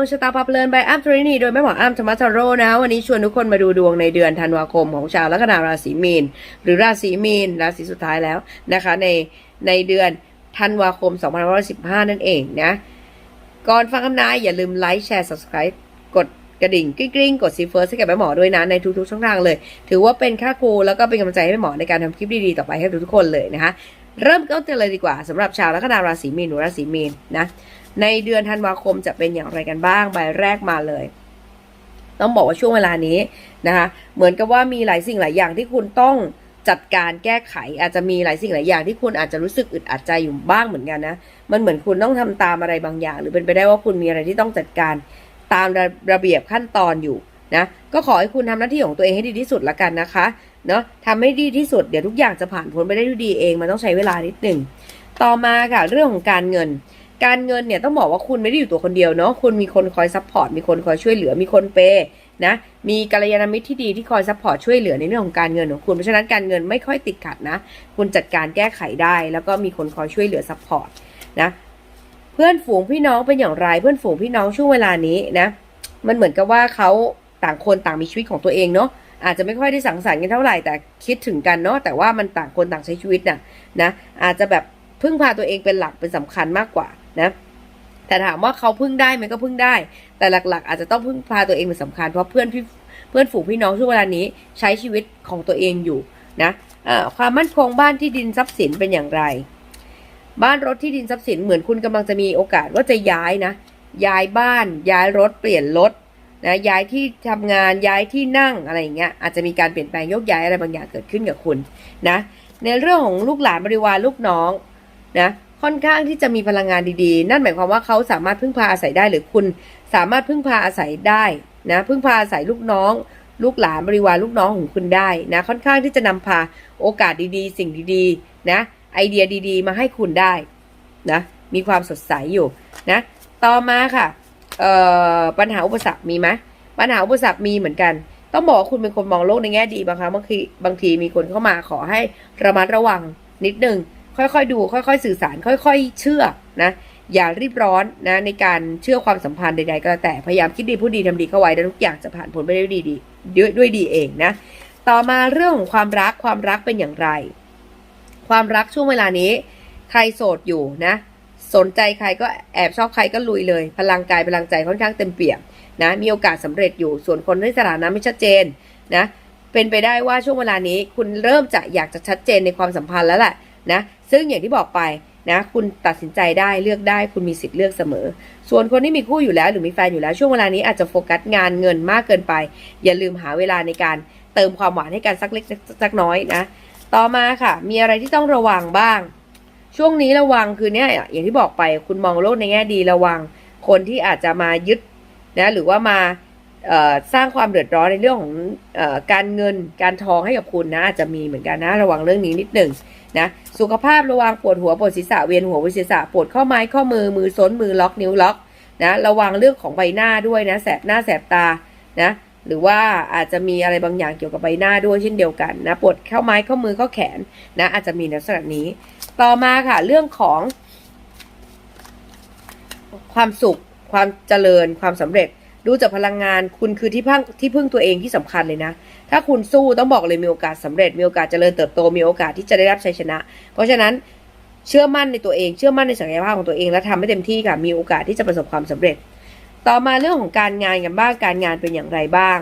วงชะตาพับเลินใบอ้ำทรินีโดยแม่หมออ้ำธรรมทโรนะวันนี้ชวนทุกคนมาดูดวงในเดือนธันวาคมของชาวลัคนาราศีมีน หรือราศีมีนราศีสุดท้ายแล้วนะคะ ในในเดือนธันวาคม 2515 นั่นเองนะ ก่อนฟังคำนายอย่าลืมไลค์แชร์ subscribe กดกระดิ่งกริ๊งกดซีเฟิร์สให้กับแม่หมอด้วยนะ ในทุกๆช่องทางเลย ถือว่าเป็นค่าครูแล้วก็เป็นกำลังใจให้แม่หมอในการทำคลิปดีๆต่อไปให้ทุกๆคนเลยนะคะเริ่มต้นกันเลยดีกว่าสำหรับชาวลัคนาราศีมีนหรือราศีมีนนะในเดือนธันวาคมจะเป็นอย่างไรกันบ้างใบแรกมาเลย ต้องบอกว่าช่วงเวลานี้นะคะเหมือนกับว่ามีหลายสิ่งหลายอย่างที่คุณต้องจัดการแก้ไขอาจจะมีหลายสิ่งหลายอย่างที่คุณอาจจะรู้สึกอึดอัดใจอยู่บ้างเหมือนกันนะมันเหมือนคุณต้องทำตามอะไรบางอย่าง หรือเป็นไปได้ว่าคุณมีอะไรที่ต้องจัดการตามระระเบียบขั้นตอนอยู่นะก็ขอให้คุณทำหน้าที่ของตัวเองให้ดีที่สุดละกันนะคะเนาะทำให้ดีที่สุดเดี๋ยวทุกอย่างจะผ่านพ้นไปได้ด้วยดีเองมันต้องใช้เวลานิดหนึ่งต่อมาค่ะเรื่องของการเงิน การเงินเนี่ยต้องบอกว่าคุณไม่ได้อยู่ตัวคนเดียวเนาะคุณมีคนคอยซัพพอร์ตมีคนคอยช่วยเหลือมีคนเปย์นะมีกัลยาณมิตรที่ดีที่คอยซัพพอร์ตช่วยเหลือในเรื่องของการเงินของคุณเพราะฉะนั้นการเงินไม่ค่อยติดขัดนะ คุณจัดการแก้ไขได้ แล้วก็มีคนคอยช่วยเหลือซัพพอร์ตนะเพื่อนฝูงพี่น้องเป็นอย่างไร เพื่อนฝูงพี่น้องช่วงเวลานี้นะมันเหมือนกับว่าเขาต่างคนต่างมีชีวิตของตัวเองเนาะอาจจะไม่ค่อยได้สังสรรค์กันเท่าไหร่แต่คิดถึงกันเนาะแต่ว่ามันต่างคนต่างใช้ชีวิตน่ะนะอาจจะแบบพึ่งพาตัวเองเป็นหลักเป็นสำคัญมากกว่า นะแต่ถามว่าเขาพึ่งได้ไหมก็พึ่งได้ แต่หลักๆ อาจจะต้องพึ่งพาตัวเองเป็นสำคัญ เพราะเพื่อนพี่เพื่อนฝูงพี่น้องช่วงเวลานี้ใช้ชีวิตของตัวเองอยู่นะความมั่นคงบ้านที่ดินทรัพย์สินเป็นอย่างไร บ้านรถที่ดินทรัพย์สินเหมือนคุณกำลังจะมีโอกาสว่าจะย้ายนะ ย้ายบ้าน ย้ายรถเปลี่ยนรถนะย้ายที่ทำงานย้ายที่นั่งอะไรอย่างเงี้ยอาจจะมีการเปลี่ยนแปลงยกย้ายอะไรบางอย่างเกิดขึ้นกับคุณนะในเรื่องของลูกหลานบริวารลูกน้องนะ ค่อนข้างที่จะมีพลังงานดีๆ นั่นหมายความว่าเขาสามารถพึ่งพาอาศัยได้หรือคุณสามารถพึ่งพาอาศัยได้นะพึ่งพาอาศัยลูกน้อง ลูกหลานบริวารลูกน้องของคุณได้นะค่อนข้างที่จะนำพาโอกาสดีๆ สิ่งดีๆนะไอเดียดีๆ มาให้คุณได้นะมีความสดใสอยู่นะต่อมาค่ะปัญหาอุปสรรคมีไหมปัญหาอุปสรรคมีเหมือนกัน ต้องบอกว่าคุณเป็นคนมองโลกในแง่ดีบางครั้งบางทีบางทีมีคนเข้ามาขอให้ระมัดระวังนิดนึง ค่อยๆดู ค่อยๆ สื่อสาร ค่อยๆ เชื่อนะอย่ารีบร้อนนะในการเชื่อความสัมพันธ์ใดๆก็แล้วแต่พยายามคิดดีพูดดีทำดีเข้าไว้แล้วทุกอย่างจะผ่านพ้นไปได้ด้วยดีด้วยด้วยดีเองนะต่อมาเรื่องของความรักความรักเป็นอย่างไร ความรักช่วงเวลานี้ ใครโสดอยู่นะ สนใจใครก็แอบชอบใครก็ลุยเลย พลังกายพลังใจค่อนข้างเต็มเปี่ยมนะมีโอกาสสำเร็จอยู่ส่วนคนที่สถานะไม่ชัดเจนนะเป็นไปได้ว่าช่วงเวลานี้คุณเริ่มจะอยากจะชัดเจนในความสัมพันธ์แล้วแหละ นะซึ่งอย่างที่บอกไปนะคุณตัดสินใจได้เลือกได้คุณมีสิทธิ์เลือกเสมอ ส่วนคนที่มีคู่อยู่แล้วหรือมีแฟนอยู่แล้วช่วงเวลานี้อาจจะโฟกัสงานเงินมากเกินไป อย่าลืมหาเวลาในการเติมความหวานให้กันสักเล็กสักน้อยนะต่อมาค่ะ มีอะไรที่ต้องระวังบ้าง ช่วงนี้ระวังคือเนี่ยอย่างที่บอกไปคุณมองโลกในแง่ดีระวัง คนที่อาจจะมายึดนะหรือว่ามา สร้างความเดือดร้อนในเรื่องของอการเงินการทองให้กับคุณนะอาจจะมีเหมือนกันนะระวังเรื่องนี้นิดหนึ่งนะสุขภาพระวังปวดหัวปวดศีรษะเวียนหัวเวียนศีรษะปวดข้อไม้ข้อมือมือซ้นมือล็อกนิ้วล็อกนะระวังเรื่องของใบหน้าด้วยนะแสบหน้าแสบตานะหรือว่าอาจจะมีอะไรบางอย่างเกี่ยวกับใบหน้าด้วยเช่นเดียวกันนะปวดข้อไม้ข้อมือข้อแขนนะอาจจะมีลักษณะนี้ ต่อมาค่ะเรื่องของความสุขความเจริญความสำเร็จ ดูจากพลังงานคุณคือที่พึ่งที่พึ่งตัวเองที่สำคัญเลยนะ ถ้าคุณสู้ต้องบอกเลยมีโอกาสสำเร็จมีโอกาสเจริญเติบโตมีโอกาสที่จะได้รับชัยชนะ เพราะฉะนั้นเชื่อมั่นในตัวเอง เชื่อมั่นในศักยภาพของตัวเอง และทำให้เต็มที่ค่ะมีโอกาสที่จะประสบความสำเร็จ ต่อมาเรื่องของการงานกันบ้างการงานเป็นอย่างไรบ้าง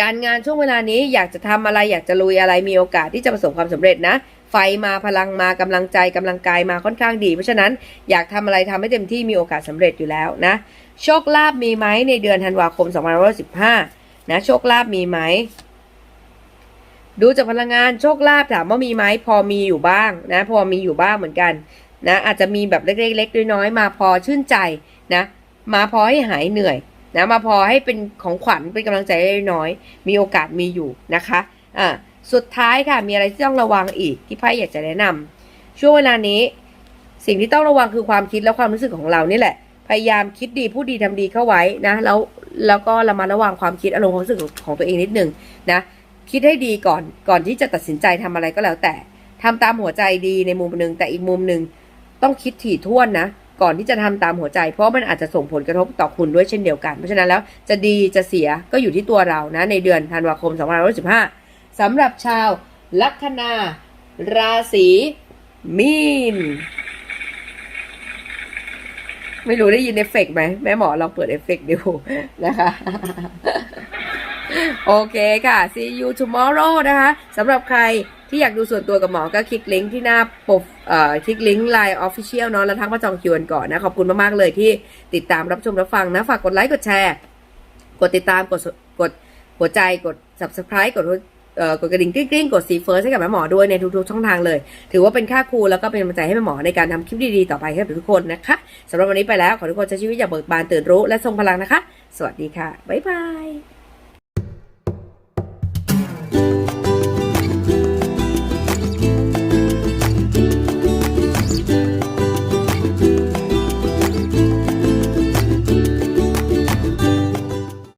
การงานช่วงเวลานี้อยากจะทำอะไรอยากจะลุยอะไรมีโอกาสที่จะประสบความสำเร็จนะ ฟมาพลังมากำลังใจกำลังกายมาค่อนข้างดี เพราะฉะนั้นอยากทำอะไรทำให้เต็มที่มีโอกาสสำเร็จอยู่แล้วนะ โชคลาภมีไหมในเดือนธันวาคม2515นะโชคลาภมีไหมดูจากพลังงานโชคลาภถามว่ามีไหมพอมีอยู่บ้างนะพอมีอยู่บ้างเหมือนกันนะอาจจะมีแบบเล็กๆน้อยๆมาพอชื่นใจนะมาพอให้หายเหนื่อยนะมาพอให้เป็นของขวัญเป็นกำลังใจเล็กน้อย มีโอกาสมีอยู่นะคะอ่า สุดท้ายค่ะมีอะไรที่ต้องระวังอีกที่ไพ่อยากจะแนะนำช่วงเวลานี้ สิ่งที่ต้องระวังคือความคิดและความรู้สึกของเรานี่แหละ พยายามคิดดีพูดดีทำดีเข้าไว้นะ แล้วแล้วก็ระมัดระวังความคิดอารมณ์ความรู้สึกของตัวเองนิดนึงนะคิดให้ดีก่อนก่อนที่จะตัดสินใจทำอะไรก็แล้วแต่ทำตามหัวใจดีในมุมหนึ่งแต่อีกมุมหนึ่งต้องคิดถี่ถ้วนนะก่อนที่จะทำตามหัวใจ เพราะมันอาจจะส่งผลกระทบต่อคุณด้วยเช่นเดียวกัน เพราะฉะนั้นแล้วจะดีจะเสียก็อยู่ที่ตัวเรานะในเดือนธันวาคม 2565 สำหรับชาวลัคนา ราศีมีน ไม่รู้ได้ยินเอฟเฟกต์ไหมแม่หมอลองเปิดเอฟเฟกต์ดูนะคะ โอเคค่ะ see you tomorrow นะคะสำหรับใครที่อยากดูส่วนตัวกับหมอก็คลิกลิงก์ที่หน้าปกเอ่อคลิกลิงก์ Line Official เนาะแล้วทักมาจองคิวกันก่อนนะ ขอบคุณมาก ๆ เลยที่ติดตามรับชมรับฟังนะ ฝากกดไลค์ กดแชร์ กดติดตาม กดกดหัวใจกด subscribe กด กดกระดิ่งกริ๊งกดซีเฟิร์สให้กับแม่หมอด้วยในทุกๆช่องทางเลย ถือว่าเป็นค่าครูแล้วก็เป็นกำลังใจให้แม่หมอในการทำคลิปดีๆต่อไปให้กับทุกคนนะคะสำหรับวันนี้ไปแล้วขอทุกคนใช้ชีวิตอย่างเบิกบานตื่นรู้และทรงพลังนะคะ สวัสดีค่ะบ๊ายบาย